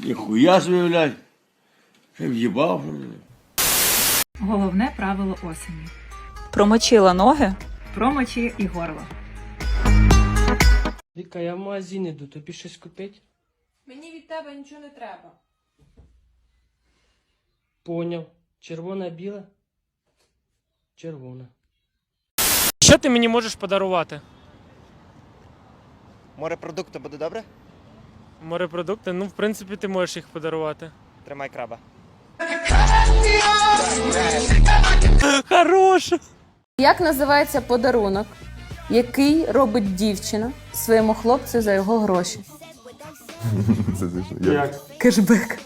Ніхуя собі, блядь. Ще в'їбав. Головне правило осені. Промочила ноги. Промочи і горло. Віка, я в магазин іду, тобі щось купить? Мені від тебе нічого не треба. Поняв. Червона біла? Червона. Що ти мені можеш подарувати? Морепродукти буде добре? Морепродукти? Ну, в принципі, ти можеш їх подарувати. Тримай краба. Хорош! Як називається подарунок, який робить дівчина своєму хлопцю за його гроші? Кешбек.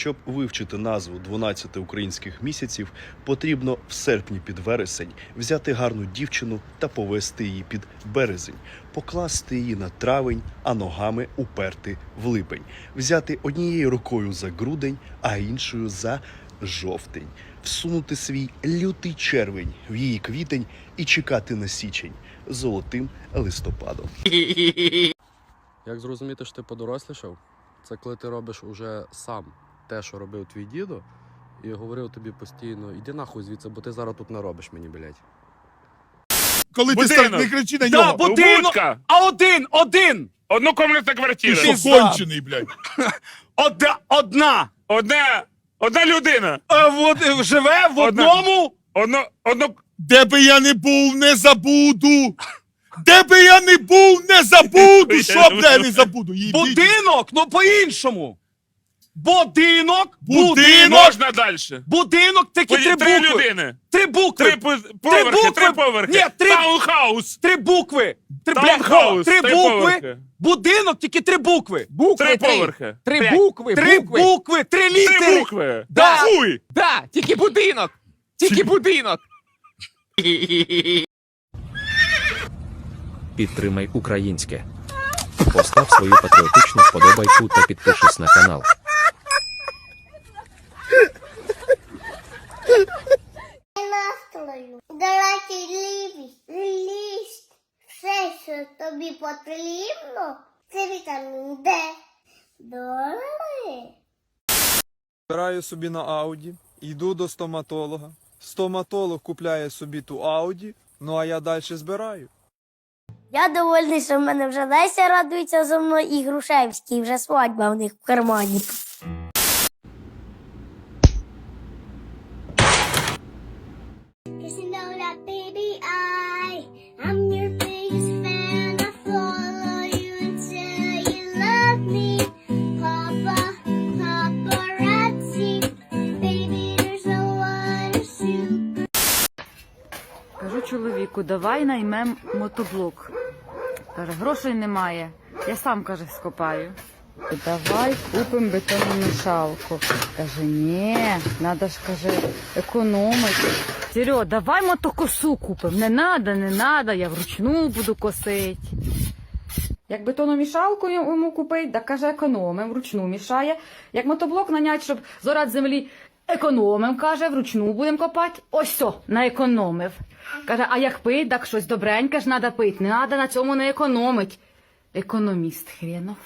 Щоб вивчити назву 12 українських місяців, потрібно в серпні під вересень взяти гарну дівчину та повести її під березень, покласти її на травень, а ногами уперти в липень, взяти однією рукою за грудень, а іншою за жовтень, всунути свій лютий червень в її квітень і чекати на січень золотим листопадом. Як зрозуміти, що ти подорослішав? Це коли ти робиш уже сам те, що робив твій дідо, і говорив тобі постійно, іди нахуй звідси, бо ти зараз тут не робиш мені, блядь. Коли ти стар... не кричи на Да, нього. будинок! А один, один! Однокомнатна Ти квартира. що кончений, блядь. Одна, одна! Одна, одна людина. А, от, живе в Одна. одному? Одно, одно... Де би я не був, не забуду. Де би я не був, не забуду. Що б я не забуду? Їбіть. Будинок, ну по-іншому. Будинок, Будинок. Можна далі. Будинок, такі три букви. людини. Три букви. Три пу- поверхи, букви. три поверхи. Ні, три- Таунхаус. Три букви. Три, бля, Таунхаус, три три букви. поверхи. Будинок, тільки три букви. Три поверхи. Три букви. Три букви, три літери. Три букви. Да. Хуй. Да, тільки будинок. Тільки будинок. Підтримай українське. Постав свою патріотичну вподобайку та підпишись на канал. Настрою. Давайте ліс, ліс. Все, що тобі потрібно, це вітамін Д. Добре. Збираю собі на Ауді, йду до стоматолога. Стоматолог купляє собі ту Ауді, ну а я далі збираю. Я довольний, що в мене вже Леся радується за мною і Грушевський, вже свадьба в них в кармані. Чоловіку, давай наймем мотоблок. Каже, грошей немає. Я сам каже, скопаю. Давай купимо бетономішалку. Каже, ні, треба ж каже, економити. Серьо, давай мотокосу купимо. Не надо, не надо, я вручну буду косити. Як бетономішалку йому купить, так каже, економим, вручну мішає. Як мотоблок нанять, щоб зорати землі, економим, каже, вручну будемо копати. Ось все, наекономив. Каже, а як пить, так щось добреньке ж треба пити. Не треба на цьому не економить. Економіст хренов.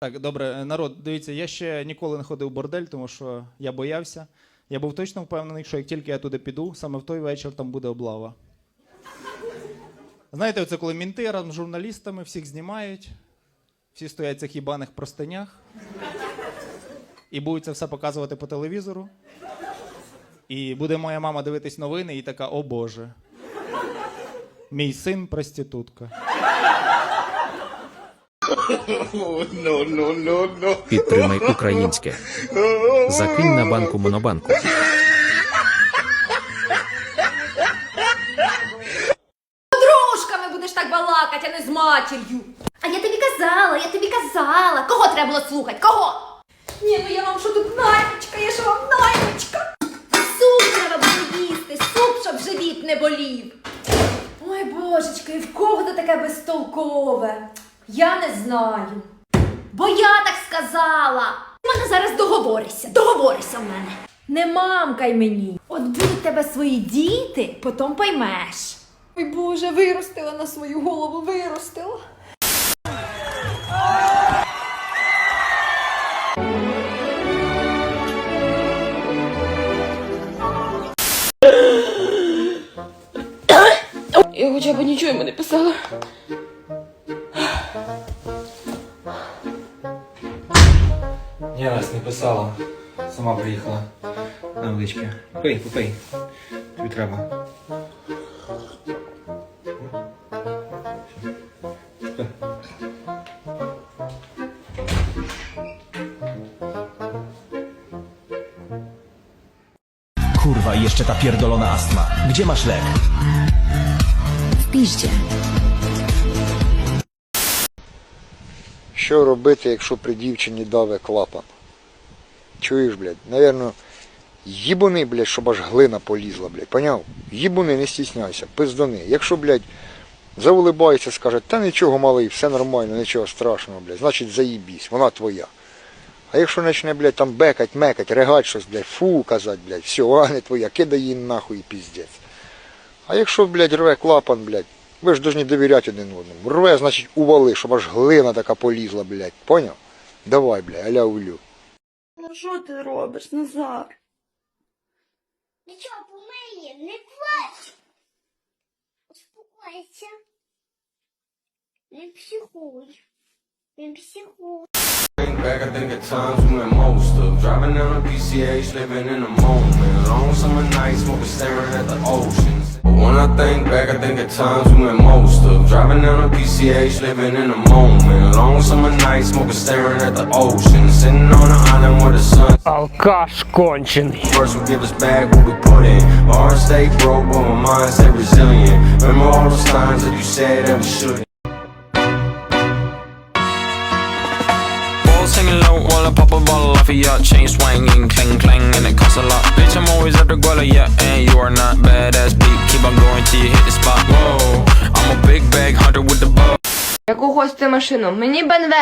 Так, добре, народ, дивіться, я ще ніколи не ходив в бордель, тому що я боявся. Я був точно впевнений, що як тільки я туди піду, саме в той вечір там буде облава. Знаєте, оце коли мінти разом з журналістами всіх знімають, всі стоять в цих їбаних простинях і будуть це все показувати по телевізору. І буде моя мама дивитись новини і така: о Боже. Мій син проститутка. Підтримай українське. Закинь на банку монобанку. Подружками будеш так балакати, а не з матір'ю. А я тобі казала, я тобі казала. Кого треба було слухати? Кого? Ні, ну я вам що тут наймичка, я що вам наймичка. Суп треба було їсти, суп, щоб живіт не болів. Ой, божечки, і в кого це таке безтолкове? Я не знаю. Бо я так сказала. У мене зараз договорися, договорися в мене. Не мамкай мені. От будуть тебе свої діти, потім поймеш. Ой Боже, виростила на свою голову, виростила. Я хоча б нічого йому не писала. Ні, раз не писала. Сама приїхала. На водички. Пий, попий. Тобі треба. Kurwa, jeszcze ta pierdolona astma. Gdzie masz lek? Що робити, якщо при дівчині даве клапан? Чуєш, блядь? Навірно, їбуни, блядь, щоб аж глина полізла, блядь. Поняв? Їбуни, не стісняйся, пиздони. Якщо, блядь, заулибається, скаже, та нічого малий, все нормально, нічого страшного, блядь, значить заїбісь, вона твоя. А якщо почне, блядь, там бекать, мекать, регать щось, блядь, фу казать, блядь, все, вона не твоя, кидай її нахуй і піздець. А якщо, блядь, рве клапан, блядь, ви ж повинні довіряти один одному. Рве, значить, ували, щоб аж глина така полізла, блядь. Поняв? Давай, блядь, аля улю. Ну що ти робиш, Назар? Нічого, помиє, не плач. Успокойся. Не психуй. Не психуй. Back, I think at times we went most of driving down a PCH, living in the moment. Long summer nights, smoking, staring at the ocean. But when I think back, I think at times we went most of driving down a PCH, living in the moment. Long summer nights, smoking, staring at the ocean. Sitting on an island where the sun. Алкаш кончений. First we give us back what we put in. My heart stay broke, but my mind stay resilient. Remember all those times that you said that we shouldn't. Balls hanging low while I pop a bottle off of your chain swinging, clang clang, and it costs a lot. Bitch, I'm always at the guala, yeah, and you are not badass beat. On going till you hit the spot. Whoa, I'm a big bag hunter with the bow. Яку хочете машину? Мені БНВ.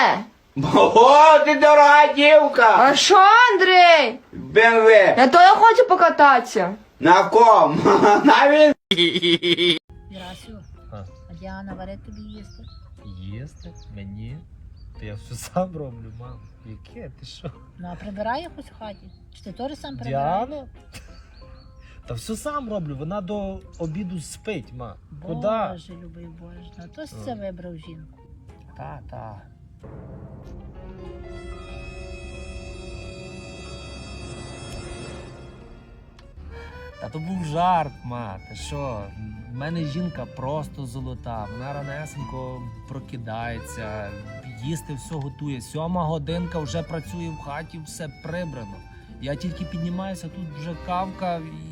О, ти дорога дівка! А що, Андрій? БМВ! Я то я хочу покататися. На ком? Навіть Ярасю, а Діана варить тобі їсти? Їсти? Мені? Та я все сам роблю, мам. Яке? Ти що? Ну а прибирає якось в хаті? Чи ти теж сам прибираєш? Діана? Та все сам роблю, вона до обіду спить, ма. Боже, любий Боже, ну то це вибрав жінку. Та, та. Та то був жарт, ма. Ти що? В мене жінка просто золота. Вона ранесенько прокидається, їсти все готує. Сьома годинка вже працює в хаті, все прибрано. Я тільки піднімаюся, тут вже кавка і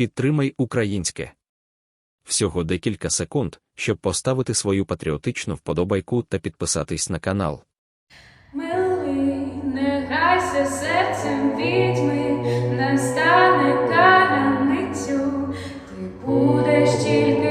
Підтримай українське. Всього декілька секунд, щоб поставити свою патріотичну вподобайку та підписатись на канал. Милий, не гайся серцем відьми, настане караницю, ти будеш тільки.